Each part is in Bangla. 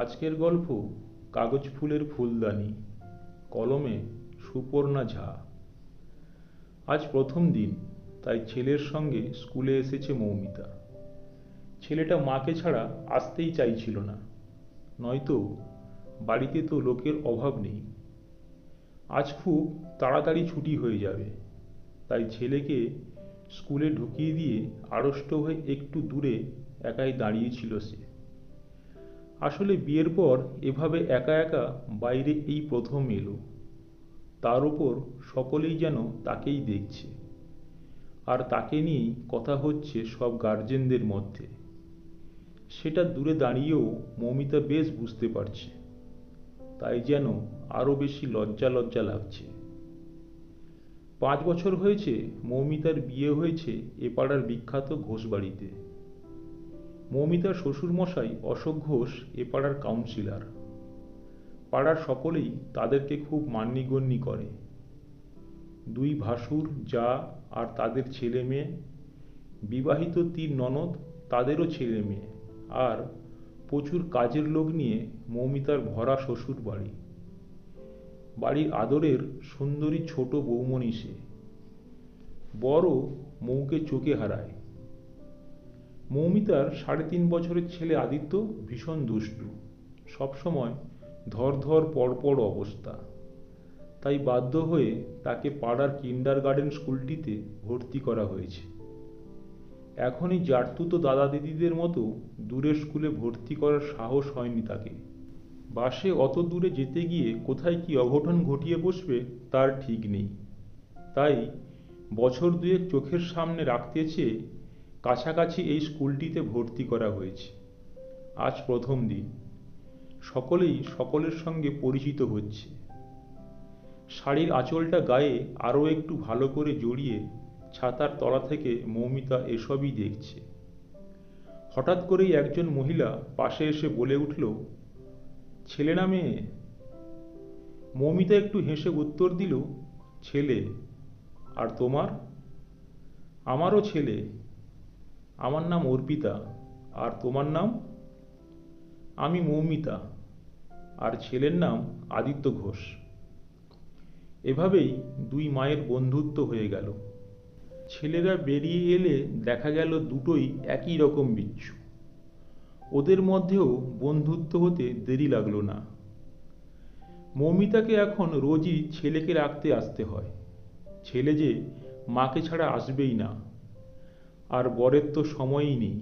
আজকের গল্প কাগজ ফুলের ফুলদানি, কলমে সুপর্ণা ঝা। আজ প্রথম দিন, তাই ছেলের সঙ্গে স্কুলে এসেছে মৌমিতা। ছেলেটা মাকে ছাড়া আসতেই চাইছিল না, নয়তো বাড়িতে তো লোকের অভাব নেই। আজ খুব তাড়াতাড়ি ছুটি হয়ে যাবে, তাই ছেলেকে স্কুলে ঢুকিয়ে দিয়ে আড়ষ্ট হয়ে একটু দূরে একাই দাঁড়িয়েছিল সে। আসলে বিয়ের পর এভাবে একা একা বাইরে এই প্রথম এলো। তার ওপর সকলেই যেন তাকেই দেখছে। আর তাকে নিয়েই কথা হচ্ছে সব গার্জেনদের মধ্যে। সেটা দূরে দাঁড়িয়েও মৌমিতা বেশ বুঝতে পারছে। তাই যেন আরও বেশি লজ্জা লজ্জা লাগছে। পাঁচ বছর হয়েছে মৌমিতার বিয়ে হয়েছে এ পাড়ার বিখ্যাত ঘোষবাড়িতে। মৌমিতার শ্বশুরমশাই অশোক ঘোষ এ পাড়ার কাউন্সিলার পাড়ার সকলেই তাদেরকে খুব মান্যিগণ্যি করে। দুই ভাসুর, যা আর তাদের ছেলে মেয়ে, বিবাহিত তিন ননদ, তাদেরও ছেলে মেয়ে, আর প্রচুর কাজের লোক নিয়ে মৌমিতার ভরা শ্বশুর বাড়ি বাড়ির আদরের সুন্দরী ছোট বৌমণি সে। বড় মৌকে চোখে হারায়। মৌমিতার সাড়ে তিন বছরের ছেলে আদিত্য ভীষণ দুষ্টু। সবসময় ধর ধর পরপর অবস্থা। তাই বাধ্য হয়ে তাকে পাড়ার কিন্ডার গার্ডেন স্কুলটিতে ভর্তি করা হয়েছে। এখনই জারতুতো দাদা দিদিদের মতো দূরের স্কুলে ভর্তি করার সাহস হয়নি তাকে। বাসে অত দূরে যেতে গিয়ে কোথায় কি অঘটন ঘটিয়ে বসবে তার ঠিক নেই। তাই বছর দুয়েক চোখের সামনে রাখতে চেয়ে কাছাকাছি এই স্কুলটিতে ভর্তি করা হয়েছে। আজ প্রথম দিন। সকলেই সকলের সঙ্গে পরিচিত হচ্ছে। শাড়ির আঁচলটা গায়ে আরও একটু ভালো করে জড়িয়ে ছাতার তলা থেকে মৌমিতা এসবই দেখছে। হঠাৎ করেই একজন মহিলা পাশে এসে বলে উঠল, ছেলে না মেয়ে? মৌমিতা একটু হেসে উত্তর দিল, ছেলে। আর তোমার? আমারও ছেলে। আমার নাম অর্পিতা, আর তোমার নাম? আমি মৌমিতা, আর ছেলের নাম আদিত্য ঘোষ। এভাবেই দুই মায়ের বন্ধুত্ব হয়ে গেল। ছেলেরা বেরিয়ে এলে দেখা গেল দুটোই একই রকম বিচ্ছু। ওদের মধ্যেও বন্ধুত্ব হতে দেরি লাগল না। মৌমিতাকে এখন রোজই ছেলেকে রাখতে আসতে হয়। ছেলে যে মাকে ছাড়া আসবেই না। আর বরের তো সময়ই নেই।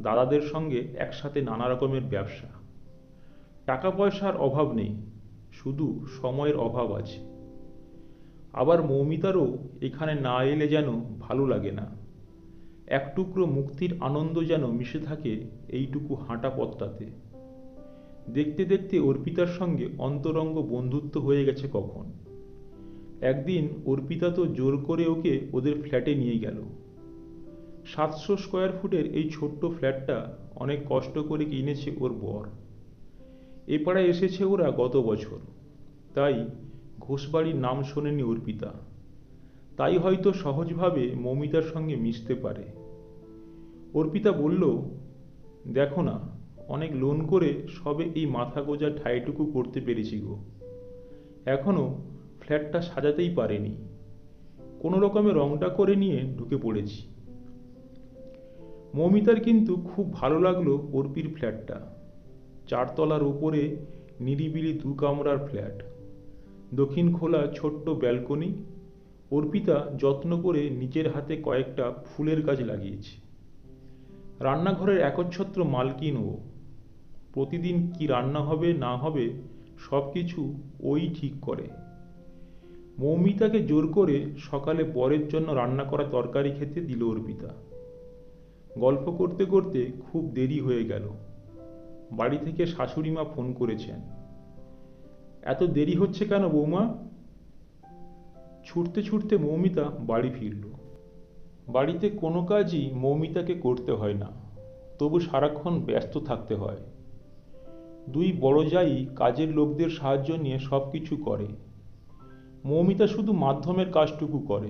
দাদাদের সঙ্গে একসাথে নানা রকমের ব্যবসা। টাকা পয়সার অভাব নেই, শুধু সময়ের অভাব আছে। আবার মৌমিতারও এখানে না এলে যেন ভালো লাগে না। এক টুকরো মুক্তির আনন্দ যেন মিশে থাকে এইটুকু হাঁটা পথটাতে। দেখতে দেখতে অর্পিতার সঙ্গে অন্তরঙ্গ বন্ধুত্ব হয়ে গেছে কখন। একদিন অর্পিতা তো জোর করে ওকে ওদের ফ্ল্যাটে নিয়ে গেল। সাতশো স্কোয়ার ফুটের এই ছোট্ট ফ্ল্যাটটা অনেক কষ্ট করে কিনেছে ওর বর। এ পাড়ায় এসেছে ওরা গত বছর। তাই ঘোষবাড়ির নাম শোনেনি অর্পিতা তাই হয়তো সহজভাবে মৌমিতার সঙ্গে মিশতে পারে। অর্পিতা বলল, দেখো না, অনেক লোন করে সবে এই মাথা গোজা ঠাইটুকু করতে পেরেছি গো। এখনও ফ্ল্যাটটা সাজাতেই পারেনি। কোনো রকমে রংটা করে নিয়ে ঢুকে পড়েছি। মৌমিতার কিন্তু খুব ভালো লাগল অর্পির ফ্ল্যাটটা। চারতলার ওপরে নিরিবিলি দু কামরার ফ্ল্যাট। দক্ষিণ খোলা ছোট্ট ব্যালকনি। অর্পিতা যত্ন করে নিজের হাতে কয়েকটা ফুলের গাছ লাগিয়েছে। রান্নাঘরের একচ্ছত্র মালকিন ও। প্রতিদিন কি রান্না হবে, না হবে সব কিছু ওই ঠিক করে। মৌমিতাকে জোর করে সকালে বরের জন্য রান্না করা তরকারি খেতে দিল অর্পিতা। গল্প করতে করতে খুব দেরি হয়ে গেল। বাড়ি থেকে শাশুড়ি মা ফোন করেছেন। এত দেরি হচ্ছে কেন বৌমা? ছুটতে ছুটতে মৌমিতা বাড়ি ফিরল। বাড়িতে কোনো কাজই মৌমিতাকে করতে হয় না। তবু সারাক্ষণ ব্যস্ত থাকতে হয়। দুই বড় যাই কাজের লোকদের সাহায্য নিয়ে সব কিছু করে। মৌমিতা শুধু মাধ্যমের কাজটুকু করে।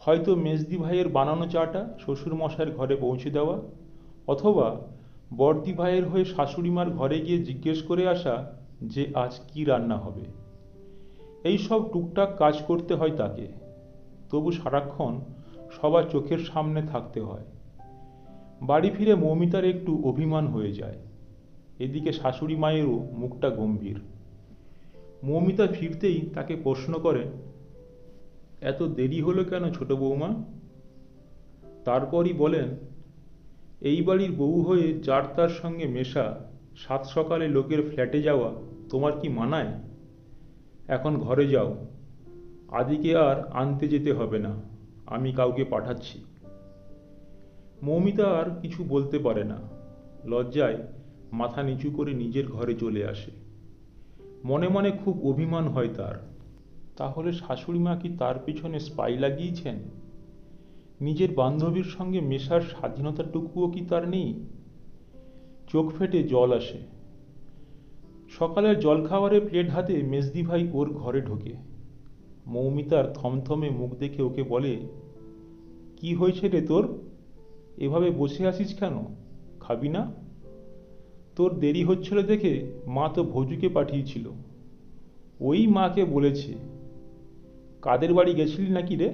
হয়তো মেজদি ভাইয়ের বানানো চাটা শ্বশুরমশাইয়ের ঘরে পৌঁছে দেওয়া, অথবা বর্দি ভাইয়ের হয়ে শাশুড়িমার ঘরে গিয়ে জিজ্ঞেস করে আসা যে আজ কি রান্না হবে। এই সব টুকটাক কাজ করতে হয় তাকে। তবু সারাক্ষণ সবার চোখের সামনে থাকতে হয়। বাড়ি ফিরে মৌমিতার একটু অভিমান হয়ে যায়। এদিকে শাশুড়ি মায়েরও মুখটা গম্ভীর। মৌমিতা ফিরতেই তাকে প্রশ্ন করে এত দেরি হলো কেন ছোট বৌমা? তারপরই বলেন, এই বাড়ির বউ হয়ে যার তার সঙ্গে মেশা, সাত সকালে লোকের ফ্ল্যাটে যাওয়া তোমার কি মানায়? এখন ঘরে যাও। আদিকে আর আনতে যেতে হবে না, আমি কাউকে পাঠাচ্ছি। মৌমিতা আর কিছু বলতে পারে না। লজ্জায় মাথা নিচু করে নিজের ঘরে চলে আসে। মনে মনে খুব অভিমান হয় তার। তাহলে শাশুড়ি মা কি তার পিছনে স্পাই লাগিয়েছেন? নিজের বান্ধবীর সঙ্গে মেশার স্বাধীনতাটুকুও কি তার নেই? চোখ ফেটে জল আসে। সকালের জলখাবারের প্লেট হাতে মেজদি ভাই ওর ঘরে ঢোকে। মৌমিতার থমথমে মুখ দেখে ওকে বলে, কি হয়েছে রে তোর? এভাবে বসে আসিস কেন? খাবি না? তোর দেরি হচ্ছিল দেখে মা তো ভোজুকে পাঠিয়েছিল। ওই মাকে বলেছে কাদের বাড়ি গেছিলি নাকি রে?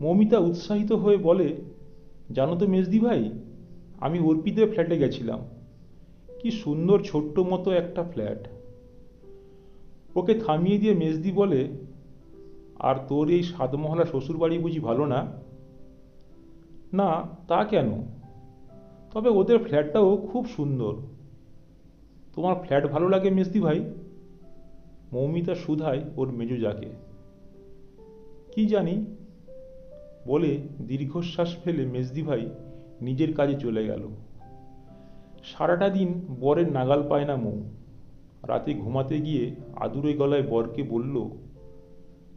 মমিতা উৎসাহিত হয়ে বলে, জানো তো মেজদি ভাই, আমি অর্পিতের ফ্ল্যাটে গেছিলাম। কি সুন্দর ছোট্ট মতো একটা ফ্ল্যাট ওকে থামিয়ে দিয়ে মেজদি বলে, আর তোর এই সাতমহলা শ্বশুরবাড়ি বুঝি ভালো না? না, তা কেন? তবে ওদের ফ্ল্যাটটাও খুব সুন্দর। তোমার ফ্ল্যাট ভালো লাগে মেজদি ভাই? মৌমিতা সুধায় ওর মেজুজাকে কি জানি? বলে দীর্ঘশ্বাস ফেলে মেজদি ভাই নিজের কাজে চলে গেল। সারাটা দিন বরের নাগাল পায় না মৌ। রাতে ঘুমাতে গিয়ে আদুরে গলায় বরকে বলল,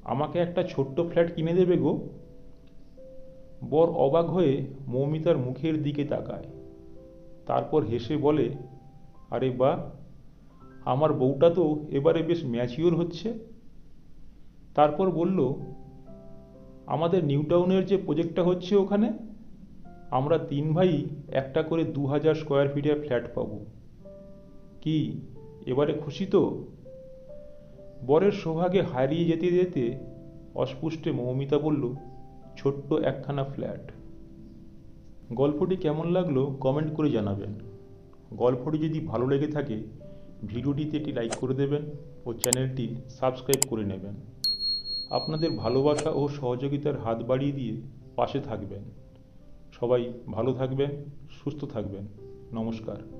আমাকে একটা ছোট্ট ফ্ল্যাট কিনে দেবে গো? বর অবাক হয়ে মৌমিতার মুখের দিকে তাকায়। তারপর হেসে বলে, আরে বা আমার বউটা তো এবারে বেশ ম্যাচিওর হচ্ছে। তারপর বলল, আমাদের নিউ টাউনের যে প্রজেক্টটা হচ্ছে ওখানে, আমরা তিন ভাই একটা করে দু হাজার স্কোয়ার ফিটের ফ্ল্যাট পাব। কি, এবারে খুশি তো? বরের সৌভাগে হারিয়ে যেতে যেতে অস্পুষ্টে মৌমিতা বলল, ছোট্ট একখানা ফ্ল্যাট গল্পটি কেমন লাগল কমেন্ট করে জানাবেন। গল্পটি যদি ভালো লেগে থাকে ভিডিওটিতে এটি লাইক করে দেবেন ও চ্যানেলটি সাবস্ক্রাইব করে নেবেন। আপনাদের ভালোবাসা ও সহযোগিতার হাত বাড়িয়ে দিয়ে পাশে থাকবেন। সবাই ভালো থাকবেন, সুস্থ থাকবেন। নমস্কার।